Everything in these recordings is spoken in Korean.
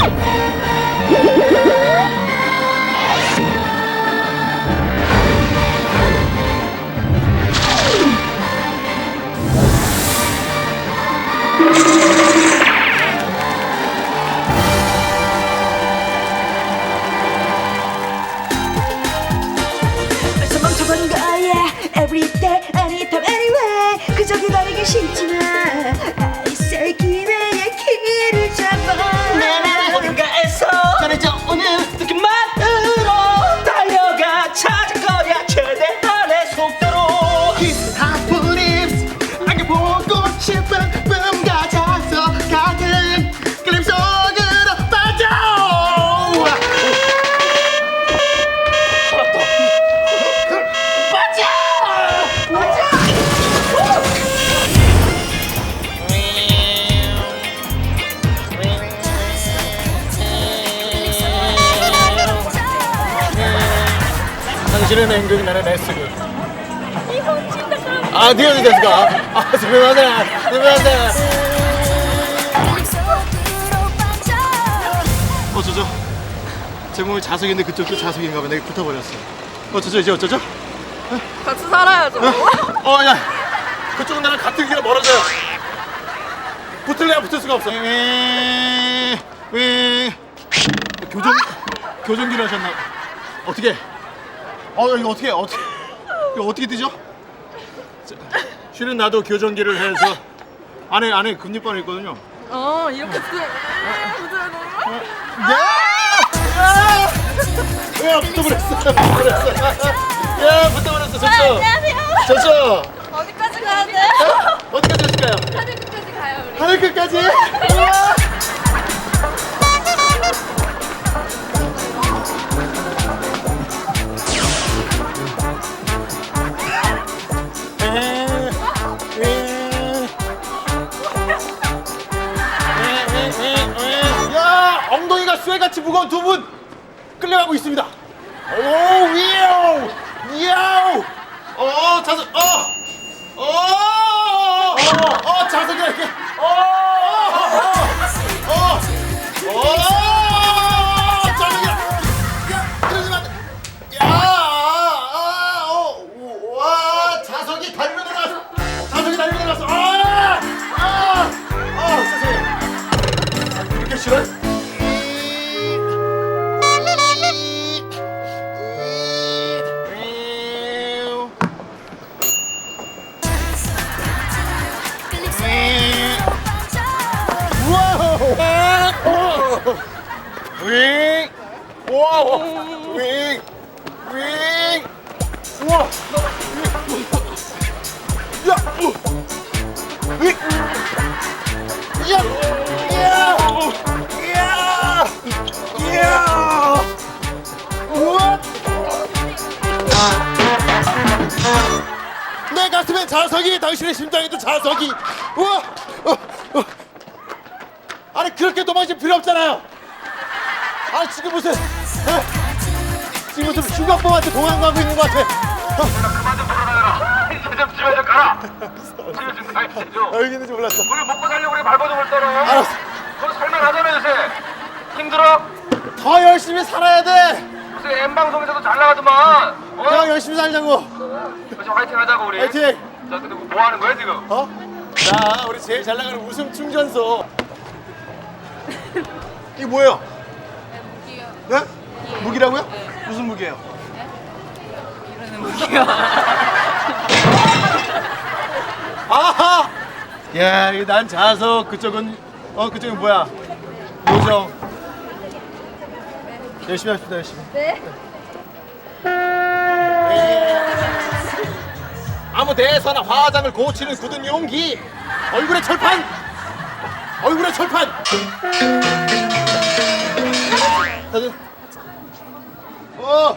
Yeah, yeah, yeah. 애쓰고 아, 됐을까? 아. 어쩌죠? 제 몸에 자석인데 그쪽도 자석인가 봐. 내가 붙어버렸어. 어쩌죠? 이제 어쩌죠? 같이 살아야죠. 어, 야. 그쪽은 나랑 같은 길로 멀어져요. 붙을래야 붙을 수가 없어. 왜, 왜. 교정, 교정기를 하셨나? 어떻게? 어, 이거 어떻게, 어떻게, 이거 어떻게 뛰죠? 자, 실은 나도 교정기를 해서 안에, 안에 금리바늘 있거든요. 어 이렇게 쓰. 야! 야, 붙어버렸어. 붙어버렸어. 야, 붙어버렸어. 좋죠? 안녕하세요. 좋죠? 어디까지 가야 돼? 어디까지 하실까요? 하늘 끝까지 가요 우리. 하늘 끝까지? 우와! 쇠같이 무거운 두 분 끌려가고 있습니다. 오 위오 위오 어 자석 어 어 어 자석이 이렇게. 어어어 윙! 윙! 우와! 야! 우! 윙! 야! 야! 야! 야! 우와! 내 가슴엔 자석이 당신의 심장에도 자석이 우와! 어, 어. 아니 그렇게 도망칠 필요 없잖아요 아 지금 무슨 에? 지금 무슨 휴가범한테 도망가고 있는 것 같아 그만 좀 돌아다녀라. 이제 좀 집에 좀 가라. 집에 좀 가, 이제 좀. 아, 여기 있는지 몰랐어 우리 먹고 살려고 우리 발버둥을 떨어. 알았어 너 살만하잖아 요새. 힘들어? 더 열심히 살아야 돼 요새 M방송에서도 잘 나가더만. 어? 그냥 열심히 살자고 그래서 화이팅 하자고 우리. 화이팅 자 근데 뭐 하는 거야 지금? 어? 자 우리 제일 잘 나가는 웃음 충전소 이게 뭐예요? 네? 무기라고요? 무슨 무기예요? 아하! 야, 이거 난 자석, 그쪽은 어 그쪽은 뭐야? 요정. 열심히 합시다, 열심히. 네. 아무 데서나 화장을 고치는 굳은 용기. 얼굴에 철판. 얼굴에 철판. 다들. 어.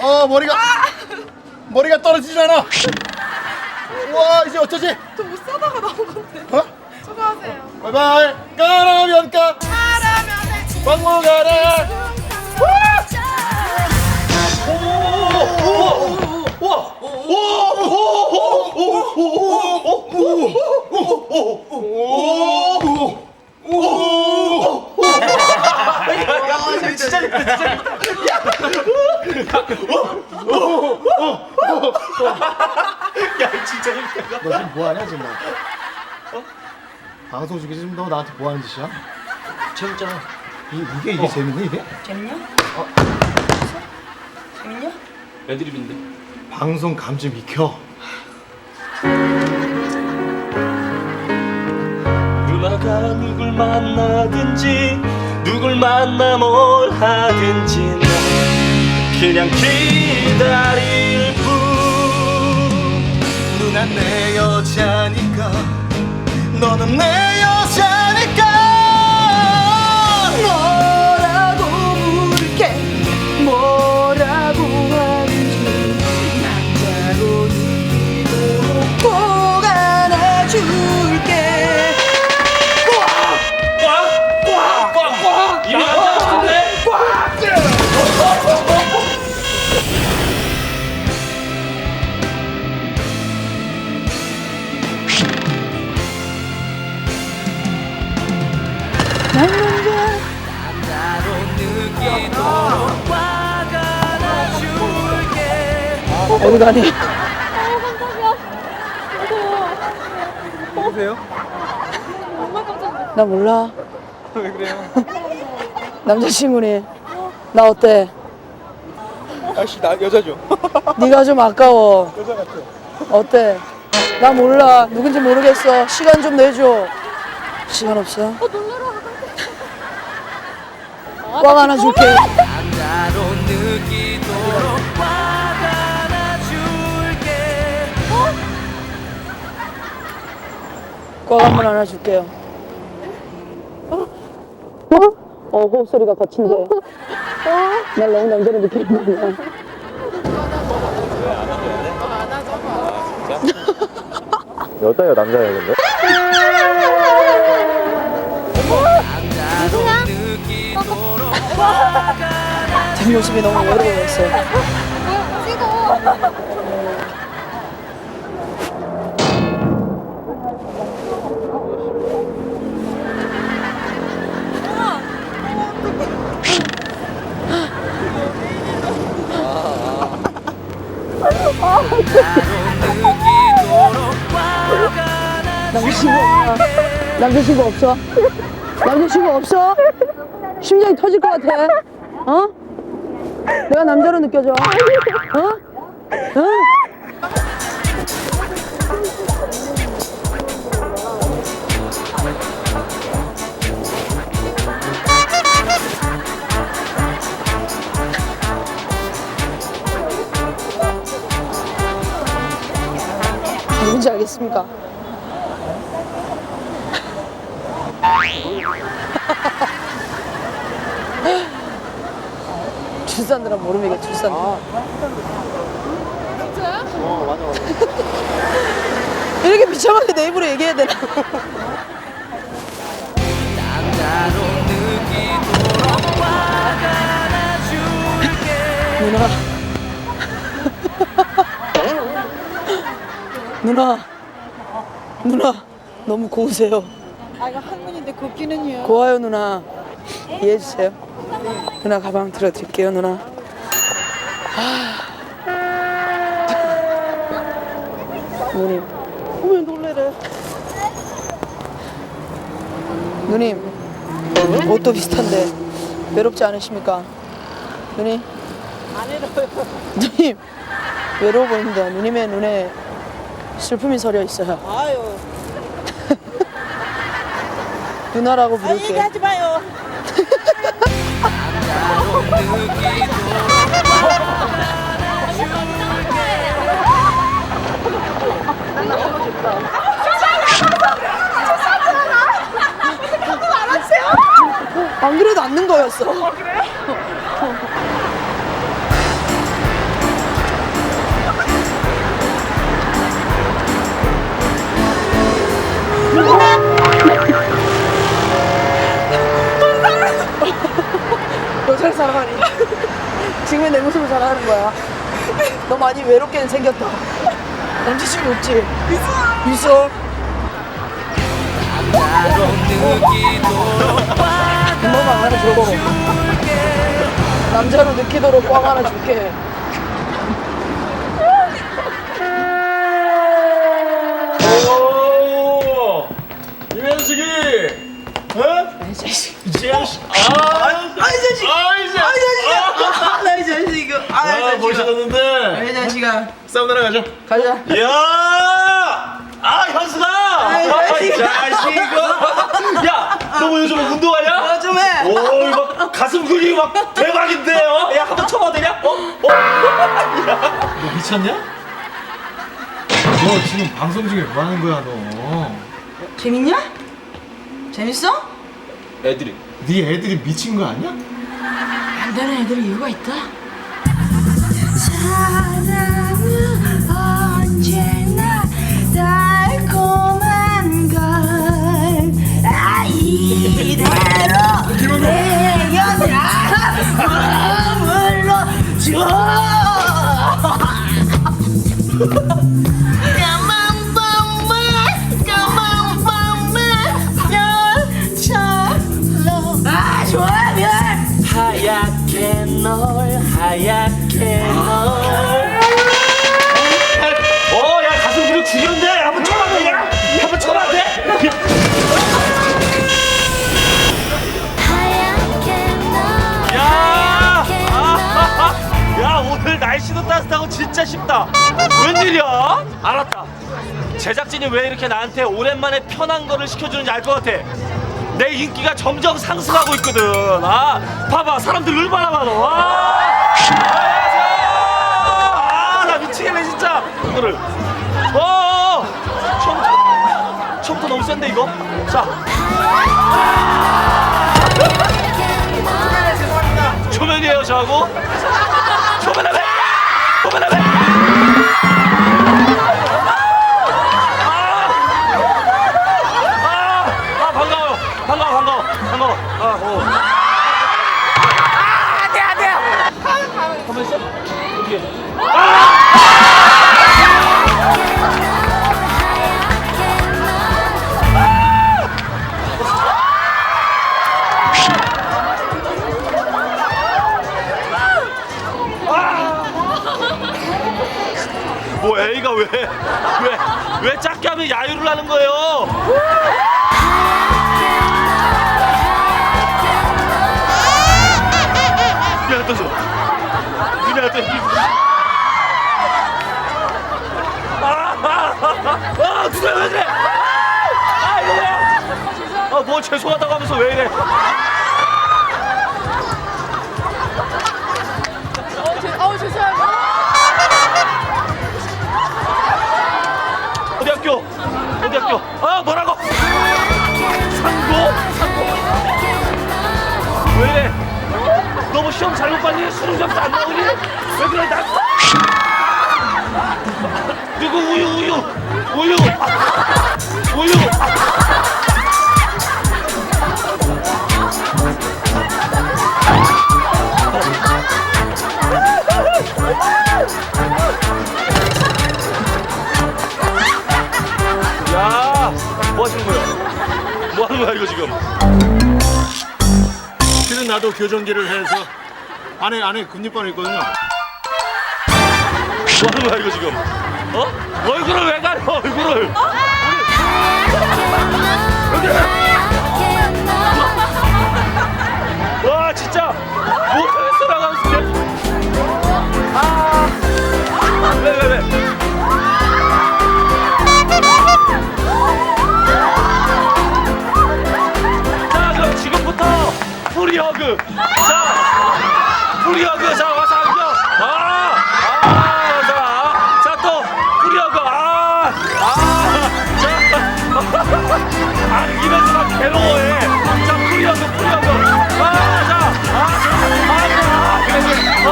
어 머리가 머리가 떨어지지 않아. 와 이제 어쩌지? 저 못 사다가 나온 건데. 어? 수고하세요. 바이바이. 까라면 까. 박물가라. 오! 야 진짜 재밌다 너 지금 뭐 하냐 지금? 어? 방송 중에 지금 너 나한테 뭐 하는 짓이야? 재밌잖아 이, 이게 이게 재밌니 이게? 재밌냐? 어? 재밌냐? 애드립인데 방송 감 좀 익혀. 누나가 누굴 만나든지 누굴 만나 뭘 하든지 난 그냥 기다릴 뿐. 누나 내 여자니까 너는 내 여자 어디 가니? 누구세요? 정말 깜짝 놀랐어. 나 몰라 왜 그래요? 남자친구니 나 어때? 아씨 나 여자죠. 네가 좀 아까워 여자 같아. 어때? 나 몰라 누군지 모르겠어 시간 좀 내줘 시간 없어? 꽉 안아줄게 꽉 한번 안아줄게요. 어? 어 호흡 소리가 거친데. 날 너무 남자로 느끼는 거야 여자예요 남자예요 근데? 뒷모습이 너무 외로워했어요. 남자 남자친구 없어? 남자친구 없어? 심장이 터질 것 같아. 어? 내가 남자로 느껴져. 어? 어? 누군지 알겠습니까? 출산들은 모르미가 출산. 어 맞아 맞아. 이렇게 비참하게 내 입으로 얘기해야 되나? 누나. 누나. 누나. 너무 고우세요. 아 이거 한문인데 곱기는요. 고와요 누나. 이해해 주세요. 누나 가방 들어드릴게요 누나. 아. 누님. 왜 놀래래? 누님. 옷도 비슷한데 외롭지 않으십니까? 누님. 안 해로요. 누님 외로워 보입니다. 누님의 눈에 슬픔이 서려 있어요. 아유. 누나라고 아 부를게요. 얘기하지 마요. 안 그래도 앉는 거였어. 여자를 사랑하니. 지금의 내 모습을 사랑하는 거야. 너 많이 외롭게 생겼다. 남자친구 없지? 있어. 있어. 금방 하나 줘. 남자로 느끼도록 꽝 하나 줄게. 오 이면식이 어? 이 자식 이 자식 아 아이 자식! 아이 자식 아, 나이 자식 이거. 아, 아, 자식아. 보셨는데 이 자식아. 싸움 나라 가죠. 가자. 야! 아 현수가! 아이, 아, 이 자식. 자식 이거! 야! 너 뭐 요즘 운동하냐? 어, 좀 해. 오 이거 가슴 근육이 막 대박인데요? 야 한번 쳐봐도 되냐? 어? 어? 너 미쳤냐? 너 지금 방송 중에 뭐 하는 거야 너? 재밌냐? 재밌어? 애들이 네 애들이 미친 거 아니야? 안 되는 애들이 이유가 있다. 아 좋아 별 하얗게 널 하얗게 널 날씨도 따뜻하고 진짜 쉽다. 웬일이야? 알았다. 제작진이 왜 이렇게 나한테 오랜만에 편한 거를 시켜주는지 알 것 같아. 내 인기가 점점 상승하고 있거든. 아 봐봐 사람들 얼마나 많아. 와. 아나 미치겠네 진짜. 이거를 어 처음부터 처음부터 너무 센데 이거? 자. 초면이에요 저하고? 초면하네 아, 아 반가워요. 반가워 반가워. 반가워. 아 어. 안돼 안 돼. 가만 있어? 어떻게 왜왜왜 작게 하면 야유를 하는 거예요? 미안 떠서 미안 떠 아, 아, 아, 아, 누가 왜 그래? 아, 이거 뭐야? 아, 뭐 죄송하다고 하면서 왜 이래? 시험 잘못 봤니? 수능 점수 안 나오니? 왜 그래? 나 누구 우유 우유 우유 우유 야, 뭐 하시는 거예요? 뭐 하는 거야 이거 지금? 실은 나도 교정기를 해서 안에 안에 금리바늘 있거든요. 뭐 하는 거야 이거 지금? 어? 얼굴을 왜 가려 얼굴을? 와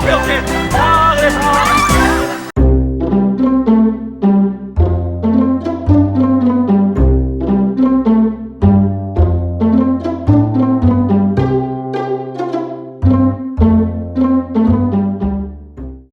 不要停